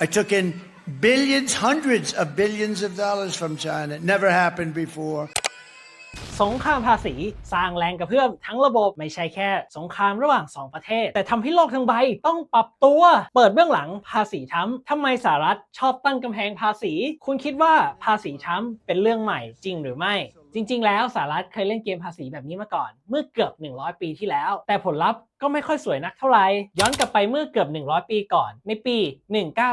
I took in billions, hundreds of billions of dollars from China. Never happened before. สงครามภาษีสร้างแรงกระเพื่อมทั้งระบบไม่ใช่แค่ สงครามระหว่าง 2 ประเทศ แต่ทำให้โลกทั้งใบต้องปรับตัว เปิดเบื้องหลังภาษีทรัมป์ทำไมสหรัฐชอบตั้งกำแพงภาษี คุณคิดว่าภาษีทรัมเป็นเรื่องใหม่จริงหรือไม่ จริง ๆ แล้วสหรัฐเคยเล่นเกมภาษีแบบนี้มาก่อน เมื่อเกือบ 100 ปีที่แล้ว แต่ผลลัพธ์ก็ไม่ค่อยสวยนักเท่าไหร่ย้อนกลับไปเมื่อเกือบ 100 ปีก่อน ในปี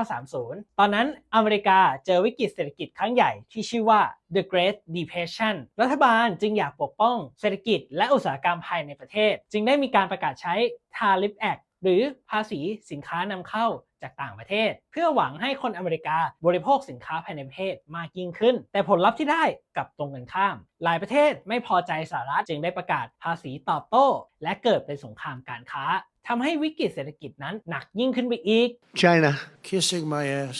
1930 ตอนนั้นอเมริกาเจอวิกฤตเศรษฐกิจครั้งใหญ่ที่ชื่อว่า The Great Depression รัฐบาลจึงอยากปกป้องเศรษฐกิจและอุตสาหกรรมภายในประเทศ จึงได้มีการประกาศใช้ Tariff Act หรือภาษีสินค้านำเข้าจากต่างประเทศ เพื่อหวังให้คนอเมริกาบริโภคสินค้าภายในประเทศมากยิ่งขึ้น แต่ผลลัพธ์ที่ได้กลับตรงกันข้าม หลายประเทศไม่พอใจสหรัฐจึงได้ประกาศภาษีตอบโต้ และเกิดเป็นสงครามการค้าทำให้วิกฤตเศรษฐกิจนั้นหนักยิ่งขึ้นไปอีก China. Kissing my ass.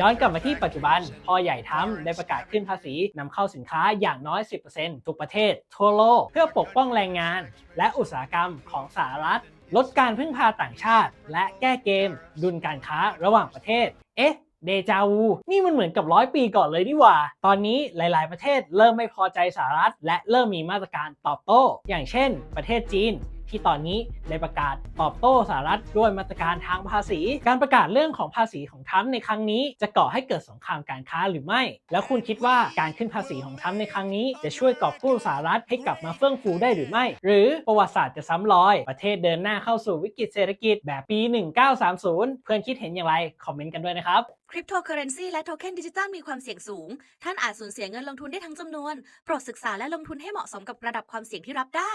ย้อนกลับมาที่ปัจจุบันพ่อใหญ่ทรัมป์ได้ประกาศขึ้นภาษีนำเข้าสินค้าอย่างน้อย 10%ทุกประเทศ ทั่วโลก เพื่อปกป้องแรงงาน และอุตสาหกรรมของสหรัฐ ลดการพึ่งพาต่างชาติ และแก้เกม ดุลการค้าระหว่างประเทศ เอ๊ะเดจาวูนี่มันเหมือนกับร้อยปีก่อนเลยนี่หว่า ตอนนี้หลาย ๆ ประเทศเริ่มไม่พอใจสหรัฐ และเริ่มมีมาตรการตอบโต้ อย่างเช่น ประเทศจีน ที่ตอนนี้ได้ประกาศตอบโต้สหรัฐด้วยมาตรการทางภาษี การประกาศเรื่องของภาษีของทรัมในครั้งนี้ จะก่อให้เกิดสงครามการค้าหรือไม่ แล้วคุณคิดว่าการขึ้นภาษีของทรัมในครั้งนี้ จะช่วยกอบกู้สหรัฐให้กลับมาเฟื่องฟูได้หรือไม่ หรือประวัติศาสตร์จะซ้ำรอย ประเทศเดินหน้าเข้าสู่วิกฤตเศรษฐกิจแบบปี 1930 เพื่อนคิดเห็นอย่างไร คอมเมนต์กันด้วยนะครับคริปโตเคอเรนซีและโทเค็นดิจิตอลมีความเสี่ยงสูง ท่านอาจสูญเสียเงินลงทุนได้ทั้งจำนวน โปรดศึกษาและลงทุนให้เหมาะสมกับระดับความเสี่ยงที่รับได้